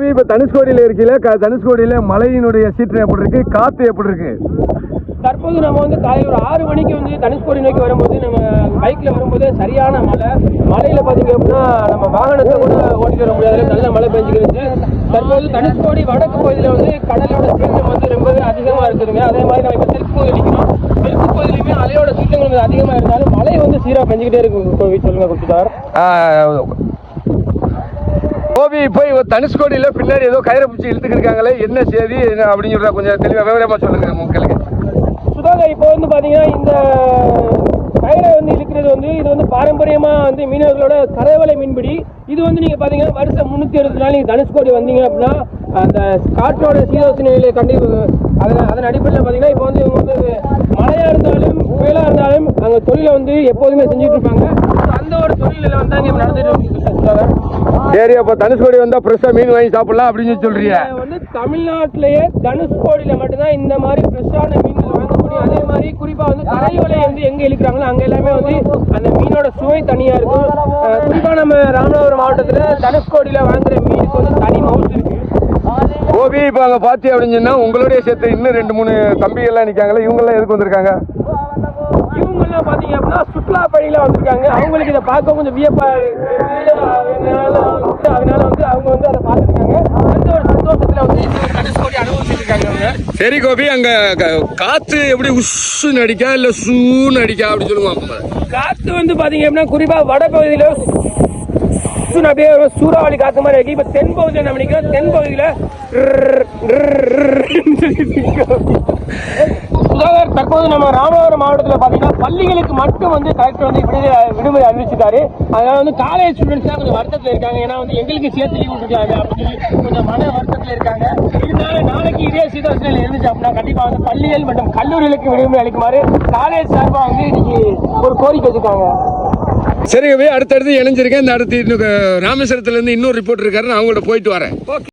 கோவி இப்ப தனுஷ்கோடியில இருக்கீல க- தனுஷ்கோடியில மலையினுடைய சீற்றம் எப்படி இருக்கு காத்து எப்படி இருக்கு தற்போது நம்ம வந்து காலை ஒரு ஆறு மணிக்கு வந்து தனுஷ்கோடி நோக்கி வரும்போது நம்ம பைக்ல வரும்போது சரியான மழை. மலையில பாத்தீங்க அப்படின்னா நம்ம வாகனத்தை கூட ஓட்டிட்டு வர முடியாத. நல்ல மழை பெஞ்சுக்கிருச்சு தற்போது தனுஷ்கோடி வடக்கு பகுதியில் வந்து கடலோட சீற்றம் வந்து ரொம்பவே அதிகமா இருக்குதுங்க. அதே மாதிரி நம்ம இப்போ தெற்கு பகுதி நிற்கிறோம் தெற்கு பகுதியிலுமே அலையோட சீற்றங்கள் வந்து அதிகமா இருந்தாலும் மழை வந்து சீரா பெஞ்சுக்கிட்டே இருக்கு. கோவி சொல்லுங்க குப்தார் கோவி போய் தனுஷ்கோடியில் பின்னாடி ஏதோ கயிறை பிடிச்சி இழுத்துக்கிட்டு என்ன செய்தி என்ன அப்படின்னு சொல்றா கொஞ்சம் தெளிவாக விவரமாக சொல்லுங்க மக்களுக்கு சுதாகர் இப்போ வந்து பார்த்தீங்கன்னா இந்த கயிறை வந்து இழுக்கிறது வந்து இது வந்து பாரம்பரியமாக வந்து மீனவர்களோட கரைவலை மீன்பிடி. இது வந்து நீங்கள் பார்த்தீங்கன்னா வருஷம் முந்நூற்றி அறுபது நாள் தனுஷ்கோடி வந்தீங்க அப்படின்னா அந்த காற்றோட சீதோச நிலையை கண்டி அதன் அதன் அடிப்படையில் பார்த்தீங்கன்னா இப்போ வந்து இவங்க வந்து மழையாக இருந்தாலும் புயலாக இருந்தாலும் அங்கே தொழிலை வந்து எப்போதுமே செஞ்சுட்டு இருப்பாங்க. அந்த ஒரு தொழிலில் வந்து அங்கே நடந்துட்டு சுதாகர். சரி அப்போ தனுஷ்கோடி வந்தா ஃப்ரெஷ்ஷா மீன் வாங்கி சாப்பிடலாம் அப்படின்னு சொல்றீங்க வந்து தமிழ்நாட்டிலேயே தனுஷ்கோடியில மட்டும்தான் இந்த மாதிரி ஃப்ரெஷ்ஷான மீன்கள் வாங்க முடியும் அதே மாதிரி குறிப்பா வந்து கரையோலை வந்து எங்க இழுக்கிறாங்களோ அங்க எல்லாமே வந்து அந்த மீனோட சுவை தனியா இருக்கும். குறிப்பா நம்ம ராமநாதபுரம் மாவட்டத்துல தனுஷ்கோடியில வாங்குற மீனுக்கு வந்து தனி மவுஸ் இருக்கு. கோபி இப்போ அங்கே பார்த்தி அப்படின்னு சொன்னா உங்களுடைய சேர்த்து இன்னும் ரெண்டு மூணு தம்பிகள்லாம் நிற்காங்களே இவங்கெல்லாம் எதுக்கு வந்திருக்காங்க? இவங்க எல்லாம் பாத்தீங்க அப்படின்னா சுற்றுலா பயணிகளா வந்திருக்காங்க. அவங்களுக்கு இதை பார்க்க கொஞ்சம் வியப்பா இருக்கு. அதனால வந்து அதனால வந்து அவங்க வந்து அதை பார்த்துருக்காங்க. அந்த ஒரு சந்தோஷத்துல வந்து சரி கோபி அங்க காத்து எப்படி உஸ்ஸுன்னு அடிக்கா இல்ல சூன்னு அடிக்கா அப்படி சொல்லுவாங்க காத்து வந்து பாத்தீங்க அப்படின்னா குறிப்பா வட பகுதியில அப்படியே சூறாவளி காத்து மாதிரி இருக்கு. இப்ப தென் பகுதியில் நம்ம நிக்கிறோம். தென் பகுதியில தற்போது நம்ம ராமநாதபுரம் மாவட்டத்தில் பார்த்தீங்கன்னா பள்ளிகளுக்கு மட்டும் வந்து கலெக்டர் வந்து விடுதலை விடுமுறை அறிவிச்சிட்டாரு. அதனால வந்து காலேஜ் ஸ்டூடெண்ட்ஸ் தான் கொஞ்சம் வருத்தத்தில் இருக்காங்க. ஏன்னா வந்து எங்களுக்கு சேர்த்து லீவ் விட்டுருக்காங்க. அப்படின்னு சொல்லி கொஞ்சம் மன வருத்தத்தில் இருக்காங்க. இருந்தாலும் நாளைக்கு இதே சீதோசனில் இருந்துச்சு அப்படின்னா கண்டிப்பாக வந்து பள்ளிகள் மற்றும் கல்லூரிகளுக்கு விடுமுறை அளிக்குமாறு காலேஜ் சார்பாக வந்து இன்னைக்கு ஒரு கோரிக்கை வச்சிருக்காங்க. சரி கோபி அடுத்தடுத்து இணைஞ்சிருக்கேன் இந்த அடுத்து இன்னும் ராமேஸ்வரத்துல இருந்து இன்னொரு ரிப்போர்ட் இருக்காரு நான் அவங்கள்ட்ட போயிட்டு வரேன்.